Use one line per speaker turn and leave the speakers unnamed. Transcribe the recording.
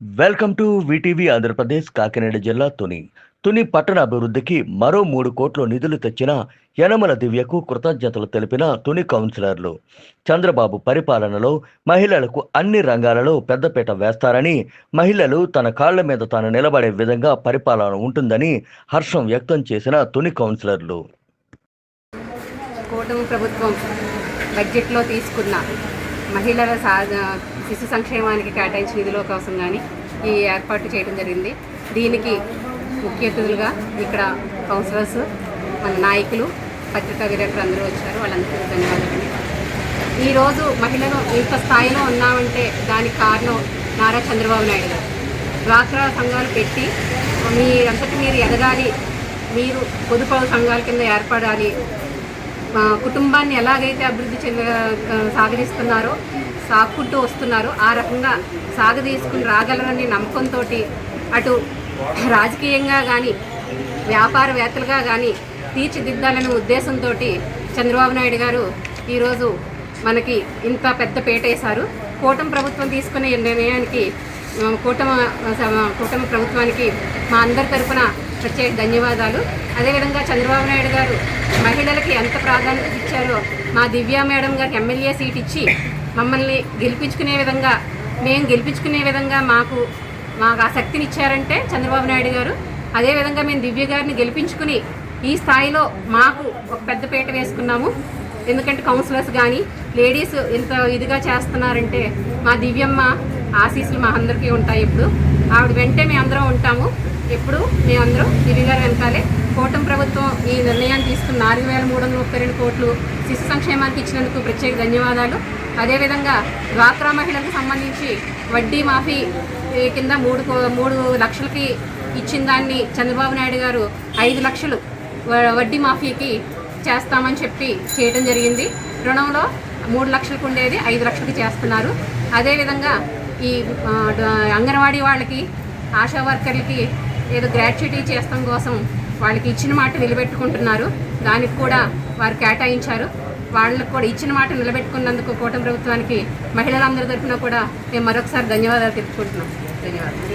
Welcome to VTV Andhra Pradesh Kakinada జిల్లా తుని. తుని పట్టణ అభివృద్ధికి మరో మూడు కోట్ల నిధులు తెచ్చిన యనమల దివ్యకు కృతజ్ఞతలు తెలిపిన తుని కౌన్సిలర్లు. చంద్రబాబు పరిపాలనలో మహిళలకు అన్ని రంగాలలో పెద్దపీట వేస్తారని మహిళలు తన కాళ్ళ మీద తాను నిలబడే విధంగా పరిపాలన ఉంటుందని హర్షం వ్యక్తం చేసిన తుని కౌన్సిలర్లు.
కూటమి ప్రభుత్వం బడ్జెట్లో తీసుకున్న మహిళల సాధన శిశు సంక్షేమానికి కేటాయించిన నిధుల కోసం కానీ ఈ ఏర్పాటు చేయడం జరిగింది. దీనికి ముఖ్య అతిథులుగా ఇక్కడ కౌన్సిలర్స్ మన నాయకులు పత్రికా విలేకరులు అందరూ వచ్చారు. వాళ్ళందరికీ ధన్యవాదాలు. ఈరోజు మహిళలు ఇంత స్థాయిలో ఉన్నామంటే దానికి కారణం నారా చంద్రబాబు నాయుడు గారు. డ్వాక్రా సంఘాలు పెట్టి మీరంతటి మీరు ఎదగాలి మీరు పొదుపు సంఘాల కింద ఏర్పడాలి కుటుంబాన్ని ఎలాగైతే అభివృద్ధి చెంద సాగరిస్తున్నారో సాగుకుంటూ వస్తున్నారో ఆ రకంగా సాగదీసుకుని రాగలరని నమ్మకంతో అటు రాజకీయంగా కానీ వ్యాపారవేత్తలుగా కానీ తీర్చిదిద్దాలనే ఉద్దేశంతో చంద్రబాబు నాయుడు గారు ఈరోజు మనకి ఇంత పెద్ద పేట వేశారు కూటమి ప్రభుత్వం తీసుకునే నిర్ణయానికి కూటమి స- కూటమి ప్రభుత్వానికి మా అందరి తరపున ప్రత్యేక ధన్యవాదాలు. అదేవిధంగా చంద్రబాబు నాయుడు గారు మహిళలకి ఎంత ప్రాధాన్యత ఇచ్చారో మా దివ్య మేడం గారికి ఎమ్మెల్యే సీట్ ఇచ్చి మమ్మల్ని గెలిపించుకునే విధంగా మేము గెలిపించుకునే విధంగా మాకు మాకు ఆ శక్తిని ఇచ్చారంటే చంద్రబాబు నాయుడు గారు. అదేవిధంగా మేము దివ్య గారిని గెలిపించుకుని ఈ స్థాయిలో మాకు ఒక పెద్ద పీట వేసుకున్నాము. ఎందుకంటే కౌన్సిలర్స్ కానీ లేడీస్ ఇంత ఇదిగా చేస్తున్నారంటే మా దివ్యమ్మ ఆశీస్సులు మా అందరికీ ఉంటాయి ఇప్పుడు. ఆవిడ వెంటే మేము ఉంటాము. ఎప్పుడు? మేమందరం గిరిగారు గారు వెనకాలే. కూటమి ప్రభుత్వం ఈ నిర్ణయాన్ని తీసుకున్న నాలుగు వేల మూడు వందల ముప్పై రెండు కోట్లు శిశు సంక్షేమానికి ఇచ్చినందుకు ప్రత్యేక ధన్యవాదాలు. అదేవిధంగా డ్వాక్రా మహిళలకు సంబంధించి వడ్డీ మాఫీ కింద మూడు కో- మూడు లక్షలకి ఇచ్చిన దాన్ని చంద్రబాబు నాయుడు గారు ఐదు లక్షలు వ- వడ్డీ మాఫీకి చేస్తామని చెప్పి చేయడం జరిగింది. రుణంలో మూడు లక్షలకు ఉండేది ఐదు లక్షలకి చేస్తున్నారు. అదేవిధంగా ఈ అంగన్వాడీ వాళ్ళకి ఆశా వర్కర్లకి ఏదో గ్రాట్యుటీ చేస్తాం కోసం వాళ్ళకి ఇచ్చిన మాట నిలబెట్టుకుంటున్నారు. దానికి కూడా వారు కేటాయించారు. వాళ్ళకు కూడా ఇచ్చిన మాట నిలబెట్టుకున్నందుకు కూటమి ప్రభుత్వానికి మహిళలందరి తరఫున కూడా మేము మరొకసారి ధన్యవాదాలు తెలుపుకుంటున్నాం. ధన్యవాదాలు.